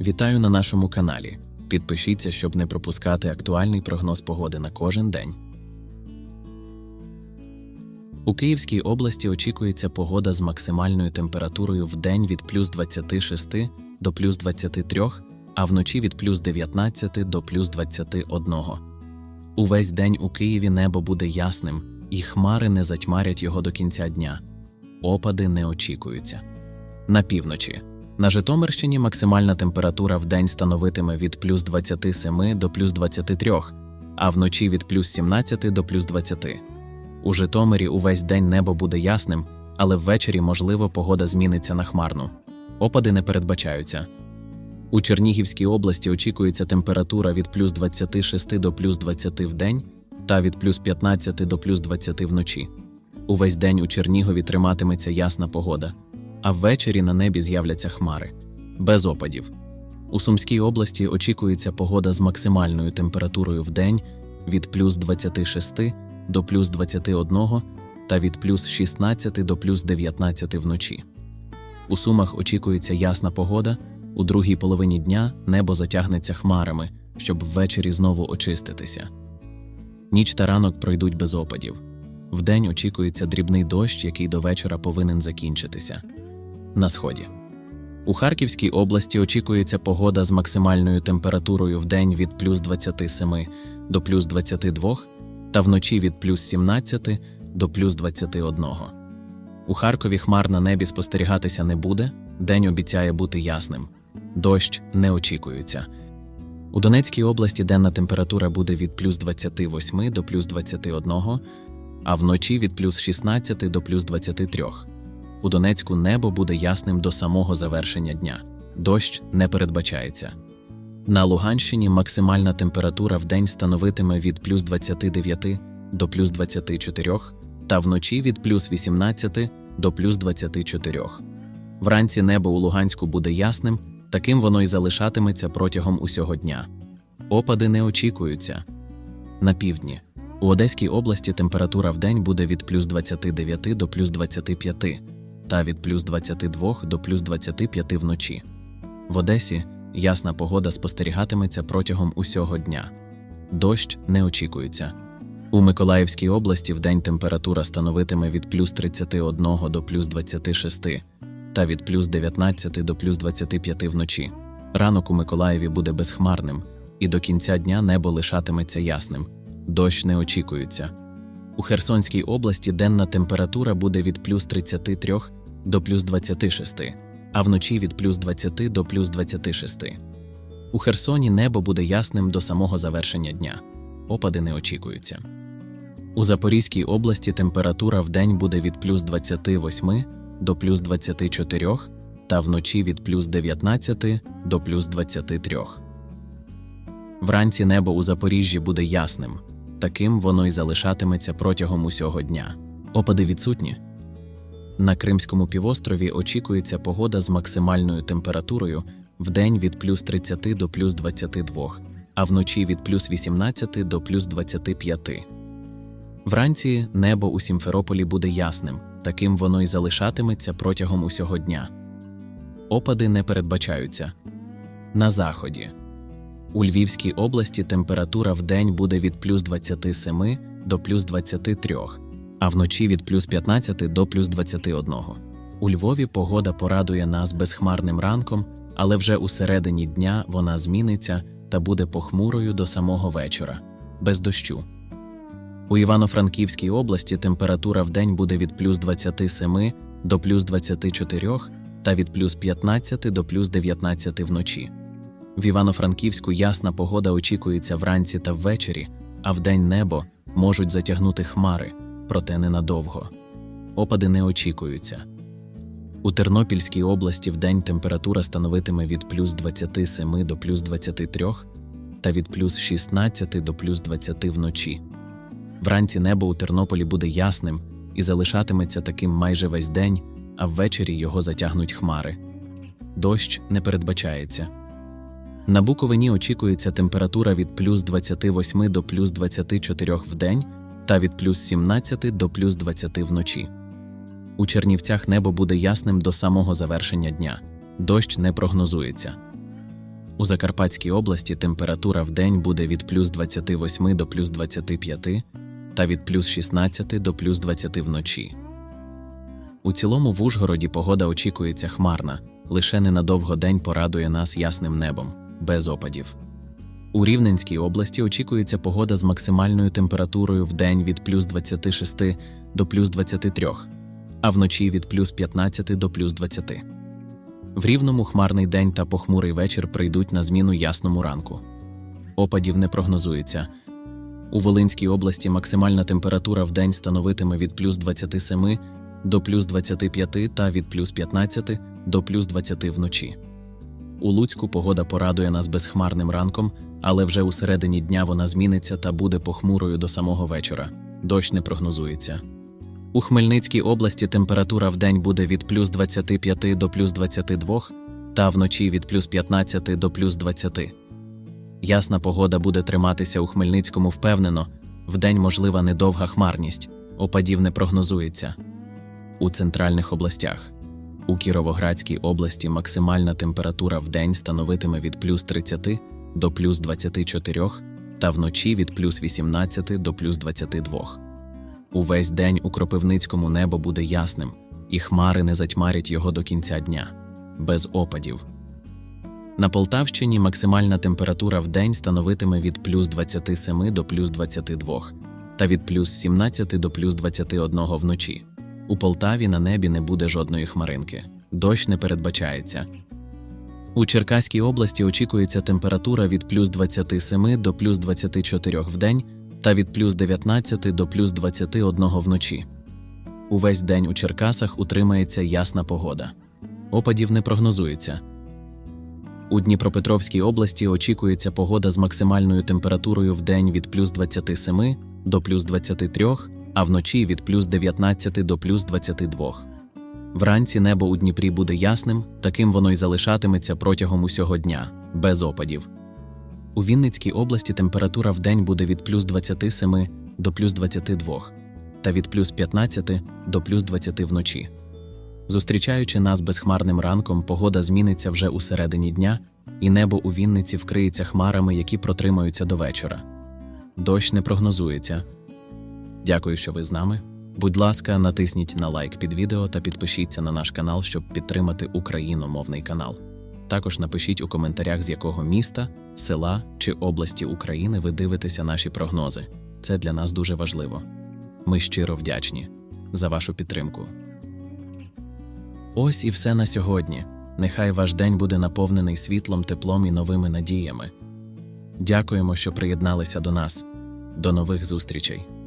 Вітаю на нашому каналі. Підпишіться, щоб не пропускати актуальний прогноз погоди на кожен день. У Київській області очікується погода з максимальною температурою в день від плюс 26 до плюс 23, а вночі від плюс 19 до плюс 21. Увесь день у Києві небо буде ясним, і хмари не затьмарять його до кінця дня. Опади не очікуються. На півночі. На Житомирщині максимальна температура в день становитиме від плюс 27 до плюс 23, а вночі від плюс 17 до плюс 20. У Житомирі увесь день небо буде ясним, але ввечері, можливо, погода зміниться на хмарну. Опади не передбачаються. У Чернігівській області очікується температура від плюс 26 до плюс 20 в день та від плюс 15 до плюс 20 вночі. Увесь день у Чернігові триматиметься ясна погода, а ввечері на небі з'являться хмари. Без опадів. У Сумській області очікується погода з максимальною температурою в день від плюс 26 до плюс 21 та від плюс 16 до плюс 19 вночі. У Сумах очікується ясна погода. У другій половині дня небо затягнеться хмарами, щоб ввечері знову очиститися. Ніч та ранок пройдуть без опадів. Вдень очікується дрібний дощ, який до вечора повинен закінчитися. На сході. У Харківській області очікується погода з максимальною температурою в день від плюс 27 до плюс 22 та вночі від плюс 17 до плюс 21. У Харкові хмар на небі спостерігатися не буде, день обіцяє бути ясним. Дощ не очікується. У Донецькій області денна температура буде від плюс 28 до плюс 21, а вночі від плюс 16 до плюс 23. У Донецьку небо буде ясним до самого завершення дня. Дощ не передбачається. На Луганщині максимальна температура в день становитиме від плюс 29 до плюс 24, та вночі від плюс 18 до плюс 24. Вранці небо у Луганську буде ясним, таким воно й залишатиметься протягом усього дня. Опади не очікуються. На півдні. У Одеській області температура в день буде від плюс 29 до плюс 25 та від плюс 22 до плюс 25 вночі. В Одесі ясна погода спостерігатиметься протягом усього дня. Дощ не очікується. У Миколаївській області вдень температура становитиме від плюс 31 до плюс 26 та від плюс 19 до плюс 25 вночі. Ранок у Миколаєві буде безхмарним, і до кінця дня небо лишатиметься ясним. Дощ не очікується. У Херсонській області денна температура буде від плюс 33 до плюс 26, а вночі від плюс 20 до плюс 26. У Херсоні небо буде ясним до самого завершення дня. Опади не очікуються. У Запорізькій області температура в день буде від плюс 28 до плюс 24 та вночі від плюс 19 до плюс 23. Вранці небо у Запоріжжі буде ясним, таким воно й залишатиметься протягом усього дня. Опади відсутні. На Кримському півострові очікується погода з максимальною температурою в день від плюс 30 до плюс 22, а вночі від плюс 18 до плюс 25. Вранці небо у Сімферополі буде ясним, таким воно й залишатиметься протягом усього дня. Опади не передбачаються. На заході. У Львівській області температура в буде від плюс 27 до плюс 23, а вночі від плюс 15 до плюс 21. У Львові погода порадує нас безхмарним ранком, але вже у середині дня вона зміниться та буде похмурою до самого вечора, без дощу. У Івано-Франківській області температура в день буде від плюс 27 до плюс 24 та від плюс 15 до плюс 19 вночі. В Івано-Франківську ясна погода очікується вранці та ввечері, а вдень небо можуть затягнути хмари, проте ненадовго. Опади не очікуються. У Тернопільській області вдень температура становитиме від плюс 27 до плюс 23 та від плюс 16 до плюс 20 вночі. Вранці небо у Тернополі буде ясним і залишатиметься таким майже весь день, а ввечері його затягнуть хмари. Дощ не передбачається. На Буковині очікується температура від плюс 28 до плюс 24 в день та від плюс 17 до плюс 20 вночі. У Чернівцях небо буде ясним до самого завершення дня. Дощ не прогнозується. У Закарпатській області температура в день буде від плюс 28 до плюс 25 та від плюс 16 до плюс 20 вночі. У цілому в Ужгороді погода очікується хмарна, лише ненадовго день порадує нас ясним небом, без опадів. У Рівненській області очікується погода з максимальною температурою в день від плюс 26 до плюс 23, а вночі від плюс 15 до плюс 20. В рівному хмарний день та похмурий вечір прийдуть на зміну ясному ранку. Опадів не прогнозується. У Волинській області максимальна температура в день становитиме від плюс 27 до плюс 25 та від плюс 15 до плюс 20 вночі. У Луцьку погода порадує нас безхмарним ранком, але вже у середині дня вона зміниться та буде похмурою до самого вечора. Дощ не прогнозується. У Хмельницькій області температура в день буде від плюс 25 до плюс 22 та вночі від плюс 15 до плюс 20. Ясна погода буде триматися у Хмельницькому впевнено, вдень можлива недовга хмарність, опадів не прогнозується. У центральних областях. У Кіровоградській області максимальна температура в день становитиме від плюс 30 до плюс 24 та вночі від плюс 18 до плюс 22. Увесь день у Кропивницькому небо буде ясним, і хмари не затьмарять його до кінця дня, без опадів. На Полтавщині максимальна температура в день становитиме від плюс 27 до плюс 22 та від плюс 17 до плюс 21 вночі. У Полтаві на небі не буде жодної хмаринки. Дощ не передбачається. У Черкаській області очікується температура від плюс 27 до плюс 24 в день та від плюс 19 до плюс 21 вночі. Увесь день у Черкасах утримається ясна погода. Опадів не прогнозується. У Дніпропетровській області очікується погода з максимальною температурою в день від плюс 27 до плюс 23, а вночі від плюс 19 до плюс 22. Вранці небо у Дніпрі буде ясним, таким воно й залишатиметься протягом усього дня, без опадів. У Вінницькій області температура в день буде від плюс 27 до плюс 22 та від плюс 15 до плюс 20 вночі. Зустрічаючи нас безхмарним ранком, погода зміниться вже у середині дня, і небо у Вінниці вкриється хмарами, які протримаються до вечора. Дощ не прогнозується. Дякую, що ви з нами. Будь ласка, натисніть на лайк під відео та підпишіться на наш канал, щоб підтримати україномовний канал. Також напишіть у коментарях, з якого міста, села чи області України ви дивитеся наші прогнози. Це для нас дуже важливо. Ми щиро вдячні за вашу підтримку. Ось і все на сьогодні. Нехай ваш день буде наповнений світлом, теплом і новими надіями. Дякуємо, що приєдналися до нас. До нових зустрічей!